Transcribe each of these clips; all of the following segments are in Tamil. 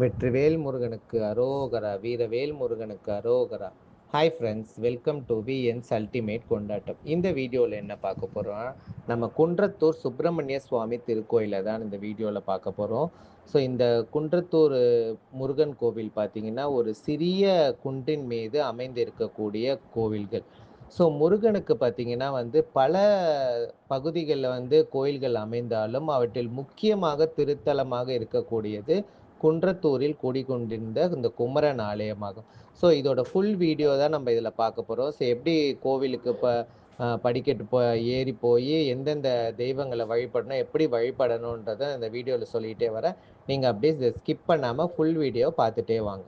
வெற்றிவேல் முருகனுக்கு அரோகரா வீரவேல் முருகனுக்கு அரோகரா hi friends welcome to VNS ultimate கொண்டாட்டம். இந்த வீடியோவில் என்ன பார்க்க போகிறோம் நம்ம குன்றத்தூர் சுப்பிரமணிய சுவாமி திருக்கோயிலை தான் இந்த வீடியோவில் பார்க்க போகிறோம் ஸோ இந்த குன்றத்தூர் முருகன் கோவில் பார்த்தீங்கன்னா ஒரு சிறிய குன்றின் மீது அமைந்திருக்கக்கூடிய கோவில்கள். ஸோ முருகனுக்கு பார்த்தீங்கன்னா வந்து பல பகுதிகளில் வந்து கோயில்கள் அமைந்தாலும் அவற்றில் முக்கியமாக திருத்தலமாக இருக்கக்கூடியது குன்றத்தூரில் குடிகொண்டிருந்த இந்த குமரன் ஆலயமாகும். ஸோ இதோட ஃபுல் வீடியோ தான் நம்ம இதில் பார்க்க போகிறோம் ஸோ எப்படி கோவிலுக்கு இப்போ படிக்கட்டு போ ஏறி போய் எந்தெந்த தெய்வங்களை வழிபடணும் எப்படி வழிபடணுன்றதை இந்த வீடியோவில் சொல்லிகிட்டே வரேன் நீங்கள் அப்படியே ஸ்கிப் பண்ணாமல் ஃபுல் வீடியோ பார்த்துட்டே வாங்க.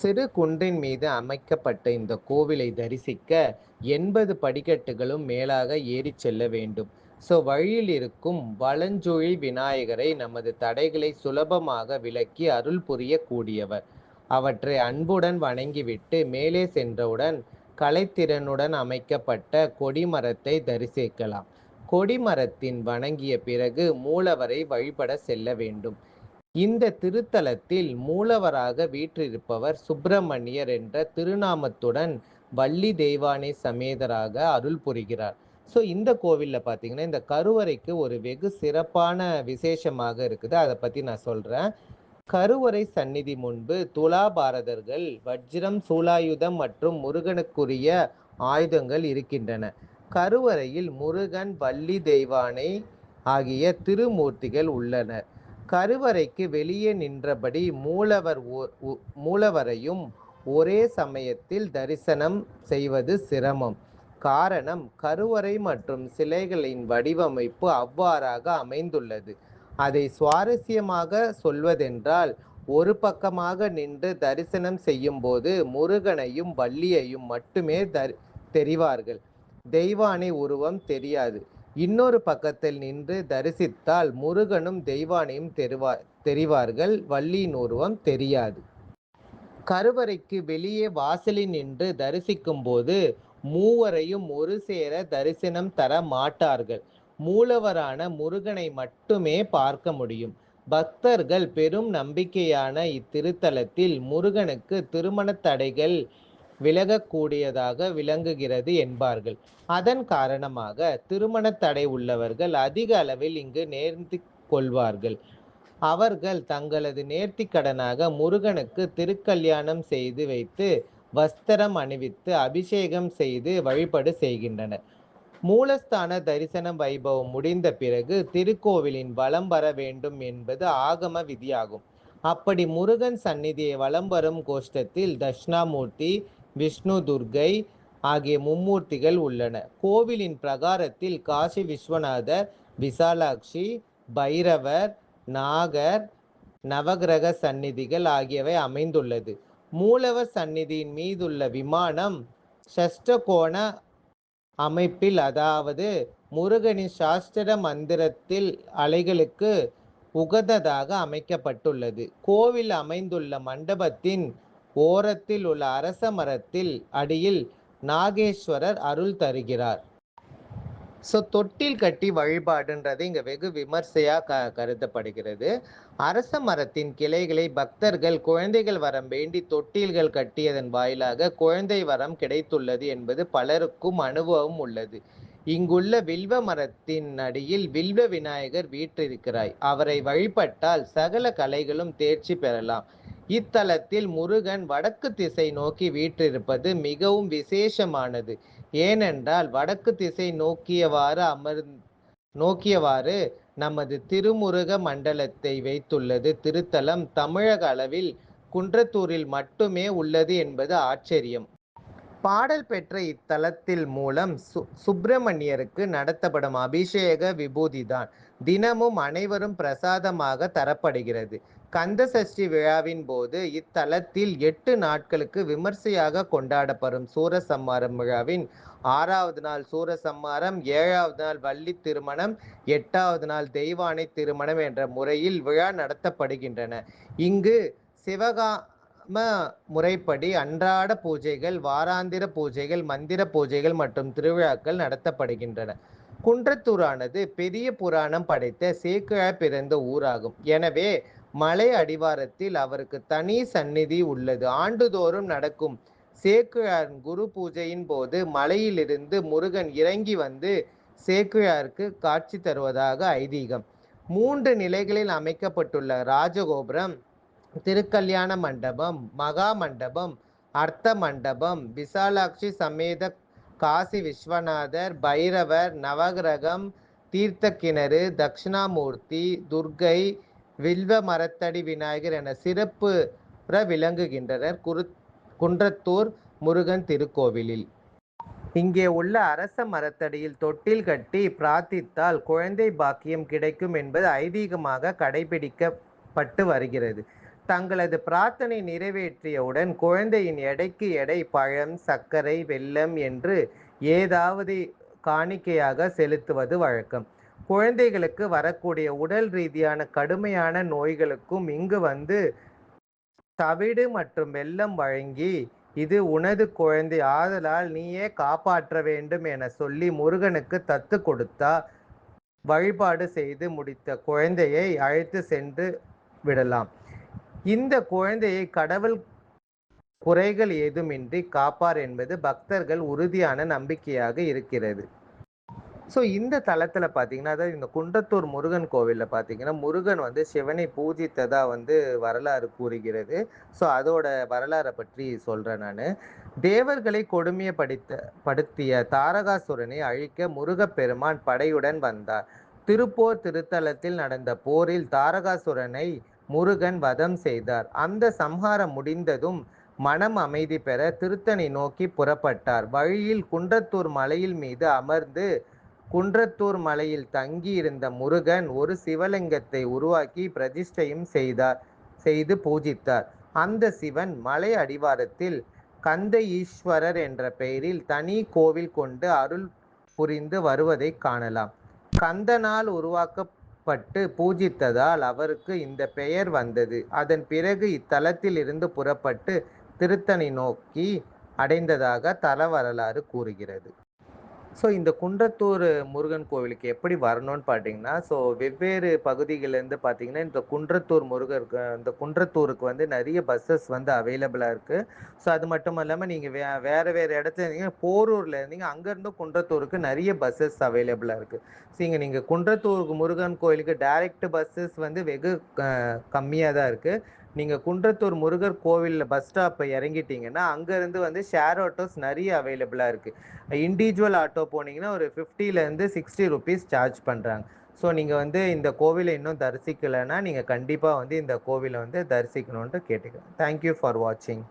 சிறு குன்றின் மீது அமைக்கப்பட்ட இந்த கோவிலை தரிசிக்க எண்பது படிக்கட்டுகளும் மேலாக ஏறி செல்ல வேண்டும். ஸோ வழியில் இருக்கும் வளஞ்சொழி விநாயகரை நமது தடைகளை சுலபமாக விலக்கி அருள் புரியக்கூடியவர். அவற்றை அன்புடன் வணங்கிவிட்டு மேலே சென்றவுடன் கலைத்திறனுடன் அமைக்கப்பட்ட கொடிமரத்தை தரிசிக்கலாம். கொடிமரத்தின் வணங்கிய பிறகு மூலவரை வழிபட செல்ல வேண்டும். இந்த திருத்தலத்தில் மூலவராக வீற்றிருப்பவர் சுப்பிரமணியர் என்ற திருநாமத்துடன் வள்ளி தெய்வானை சமேதராக அருள் புரிகிறார். ஸோ இந்த கோவிலில் பார்த்தீங்கன்னா இந்த கருவறைக்கு ஒரு வெகு சிறப்பான விசேஷமாக இருக்குது. அதை பற்றி நான் சொல்கிறேன் கருவறை சந்நிதி முன்பு துலாபாரதர்கள் வஜ்ரம் சூலாயுதம் மற்றும் முருகனுக்குரிய ஆயுதங்கள் இருக்கின்றன. கருவறையில் முருகன் வள்ளி தெய்வானை ஆகிய திருமூர்த்திகள் உள்ளனர். கருவறைக்கு வெளியே நின்றபடி மூலவர் மூலவரையும் ஒரே சமயத்தில் தரிசனம் செய்வது சிரமம். காரணம் கருவறை மற்றும் சிலைகளின் வடிவமைப்பு அவ்வாறாக அமைந்துள்ளது. அதை சுவாரஸ்யமாக சொல்வதென்றால் ஒரு பக்கமாக நின்று தரிசனம் செய்யும் போது முருகனையும் வள்ளியையும் மட்டுமே தரி தெரிவார்கள். தெய்வானை உருவம் தெரியாது. இன்னொரு பக்கத்தில் நின்று தரிசித்தால் முருகனும் தெய்வானையும் தெரிவா தெரிவார்கள். வள்ளியின் உருவம் தெரியாது. கருவறைக்கு வெளியே வாசலில் நின்று தரிசிக்கும் போது மூவரையும் ஒரு சேர தரிசனம் தர மாட்டார்கள். மூலவரான முருகனை மட்டுமே பார்க்க முடியும். பக்தர்கள் பெரும் நம்பிக்கையான இத்திருத்தலத்தில் முருகனுக்கு திருமண தடைகள் விலகக்கூடியதாக விளங்குகிறது என்பார்கள். அதன் காரணமாக திருமண தடை உள்ளவர்கள் அதிக அளவில் இங்கு நேர்ந்து கொள்வார்கள். அவர்கள் தங்களது நேர்த்தி கடனாக முருகனுக்கு திருக்கல்யாணம் செய்து வைத்து வஸ்திரம் அணிவித்து அபிஷேகம் செய்து வழிபாடு செய்கின்றனர். மூலஸ்தான தரிசனம் வைபவம் முடிந்த பிறகு திருக்கோவிலின் வலம் வர வேண்டும் என்பது ஆகம விதியாகும். அப்படி முருகன் சந்நிதியை வலம் வரும் கோஷ்டத்தில் தட்சிணாமூர்த்தி விஷ்ணு துர்கை ஆகிய மும்மூர்த்திகள் உள்ளன. கோவிலின் பிரகாரத்தில் காசி விஸ்வநாதர் விசாலாட்சி பைரவர் நாகர் நவகிரக சந்நிதிகள் ஆகியவை அமைந்துள்ளது. மூலவர் சந்நிதியின் மீதுள்ள விமானம் சஷ்டகோண அமைப்பில் அதாவது முருகனின் சாஸ்திர மந்திரத்தில் அலைகளுக்கு உகந்ததாக அமைக்கப்பட்டுள்ளது. கோவில் அமைந்துள்ள மண்டபத்தின் ஓரத்தில் உள்ள அரச மரத்தில் அடியில் நாகேஸ்வரர் அருள் தருகிறார். ஸோ தொட்டில் கட்டி வழிபாடுன்றது இங்கே வெகு விமர்சையாக க கருதப்படுகிறது. அரச மரத்தின் கிளைகளை பக்தர்கள் குழந்தைகள் வரம் வேண்டி தொட்டில்கள் கட்டியதன் வாயிலாக குழந்தை வரம் கிடைத்துள்ளது என்பது பலருக்கும் அனுபவம் உள்ளது. இங்குள்ள வில்வ மரத்தின் அடியில் வில்வ விநாயகர் வீற்றிருக்கிறாய். அவரை வழிபட்டால் சகல கலைகளும் தேர்ச்சி பெறலாம். இத்தலத்தில் முருகன் வடக்கு திசை நோக்கி வீற்றிருப்பது மிகவும் விசேஷமானது. ஏனென்றால் வடக்கு திசை நோக்கியவாறு அமர் நோக்கியவாறு நமது திருமுருக மண்டலத்தை வைத்துள்ளது. திருத்தலம் தமிழக அளவில் குன்றத்தூரில் மட்டுமே உள்ளது என்பது ஆச்சரியம். பாடல் பெற்ற இத்தலத்தில் மூலம் சு சுப்பிரமணியருக்கு நடத்தப்படும் அபிஷேக விபூதிதான் தினமும் அனைவரும் பிரசாதமாக தரப்படுகிறது. கந்த சஷ்டி விழாவின் போது இத்தலத்தில் எட்டு நாட்களுக்கு விமர்சையாக கொண்டாடப்படும் சூரசம்மாரம் விழாவின் ஆறாவது நாள் சூரசம்மாரம் ஏழாவது நாள் வள்ளி திருமணம் எட்டாவது நாள் தெய்வானை திருமணம் என்ற முறையில் விழா நடத்தப்படுகின்றன. இங்கு சிவகா ஆத்ம முறைப்படி அன்றாட பூஜைகள் வாராந்திர பூஜைகள் மந்திர பூஜைகள் மற்றும் திருவிழாக்கள் நடத்தப்படுகின்றன. குன்றத்தூரானது பெரிய புராணம் படைத்த சேக்கிழ பிறந்த ஊராகும். எனவே மலை அடிவாரத்தில் அவருக்கு தனி சந்நிதி உள்ளது. ஆண்டுதோறும் நடக்கும் சேக்கிழார் குரு பூஜையின் போது மலையிலிருந்து முருகன் இறங்கி வந்து சேக்கிழாருக்கு காட்சி தருவதாக ஐதீகம். மூன்று நிலைகளில் அமைக்கப்பட்டுள்ள ராஜகோபுரம் திருக்கல்யாண மண்டபம் மகா மண்டபம் அர்த்த மண்டபம் விசாலாட்சி சமேத காசி விஸ்வநாதர் பைரவர் நவகிரகம் தீர்த்த கிணறு தட்சிணாமூர்த்தி துர்கை வில்வ மரத்தடி விநாயகர் என சிறப்பு விளங்குகின்றனர் குரு குன்றத்தூர் முருகன் திருக்கோவிலில். இங்கே உள்ள அரச மரத்தடியில் தொட்டில் கட்டி பிரார்த்தித்தால் குழந்தை பாக்கியம் கிடைக்கும் என்பது ஐதீகமாக கடைபிடிக்கப்பட்டு வருகிறது. தங்களது பிரார்த்தனை நிறைவேற்றியவுடன் குழந்தையின் எடைக்கு எடை பழம் சர்க்கரை வெல்லம் என்று ஏதாவது காணிக்கையாக செலுத்துவது வழக்கம். குழந்தைகளுக்கு வரக்கூடிய உடல் ரீதியான கடுமையான நோய்களுக்கும் இங்கு வந்து தவிடு மற்றும் வெல்லம் வழங்கி இது உனது குழந்தை ஆதலால் நீயே காப்பாற்ற வேண்டும் என சொல்லி முருகனுக்கு தத்து கொடுத்தா வழிபாடு செய்து முடித்த குழந்தையை அழைத்து சென்று விடலாம். இந்த குழந்தையை கடவுள் குறைகள் ஏதுமின்றி காப்பார் என்பது பக்தர்கள் உறுதியான நம்பிக்கையாக இருக்கிறது. ஸோ இந்த தளத்தில் பார்த்தீங்கன்னா அதாவது இந்த குன்றத்தூர் முருகன் கோவிலில் பார்த்தீங்கன்னா முருகன் வந்து சிவனை பூஜித்ததா வந்து வரலாறு கூறுகிறது. ஸோ அதோட வரலாறை பற்றி சொல்கிறேன் நான். தேவர்களை கொடுமையப்படுத்த படுத்திய தாரகாசுரனை அழிக்க முருகப்பெருமான் படையுடன் வந்தார். திருப்போர் திருத்தலத்தில் நடந்த போரில் தாரகாசுரனை முருகன் வதம் செய்தார். அந்த சம்ஹாரம் முடிந்ததும் மனம் அமைதி பெற திருத்தணி நோக்கி புறப்பட்டார். வழியில் குன்றத்தூர் மலையில் மீது அமர்ந்து குன்றத்தூர் மலையில் தங்கியிருந்த முருகன் ஒரு சிவலிங்கத்தை உருவாக்கி பிரதிஷ்டையும் செய்தார் செய்து பூஜித்தார். அந்த சிவன் மலை அடிவாரத்தில் கந்த ஈஸ்வரர் என்ற பெயரில் தனி கோவில் கொண்டு அருள் புரிந்து வருவதை காணலாம். கந்தனால் பட்டு பூஜித்ததால் அவருக்கு இந்த பெயர் வந்தது. அதன் பிறகு இத்தலத்தில் இருந்து புறப்பட்டு திருத்தணி நோக்கி அடைந்ததாக தல வரலாறு கூறுகிறது. ஸோ இந்த குன்றத்தூர் முருகன் கோவிலுக்கு எப்படி வரணும்னு பார்த்தீங்கன்னா ஸோ வெவ்வேறு பகுதிகள்லேருந்து பார்த்தீங்கன்னா இந்த குன்றத்தூர் முருகர் இந்த குன்றத்தூருக்கு வந்து நிறைய பஸ்ஸஸ் வந்து அவைலபிளாக இருக்குது ஸோ அது மட்டும் இல்லாமல் நீங்கள் வே வேறு வேறு இடத்துல இருந்தீங்க போரூரில் இருந்தீங்க அங்கேருந்து குன்றத்தூருக்கு நிறைய பஸ்ஸஸ் அவைலபிளாக இருக்குது ஸோ இங்கே நீங்கள் குன்றத்தூருக்கு முருகன் கோயிலுக்கு டைரக்ட் பஸ்ஸஸ் வந்து வெகு கம்மியாக தான் இருக்குது நீங்கள் குன்றத்தூர் முருகர் கோவிலில் பஸ் ஸ்டாப்பை இறங்கிட்டீங்கன்னா அங்கேருந்து வந்து ஷேர் ஆட்டோஸ் நிறைய அவைலபிளாக இருக்குது இண்டிவிஜுவல் ஆட்டோ போனீங்கன்னா ஒரு ஃபிஃப்டிலேருந்து சிக்ஸ்டி ருபீஸ் சார்ஜ் பண்ணுறாங்க ஸோ நீங்கள் வந்து இந்த கோவிலை இன்னும் தரிசிக்கலைன்னா நீங்கள் கண்டிப்பாக வந்து இந்த கோவிலை வந்து தரிசிக்கணுன்ட்டு கேட்டுக்கிறேன். தேங்க்யூ ஃபார் வாட்சிங்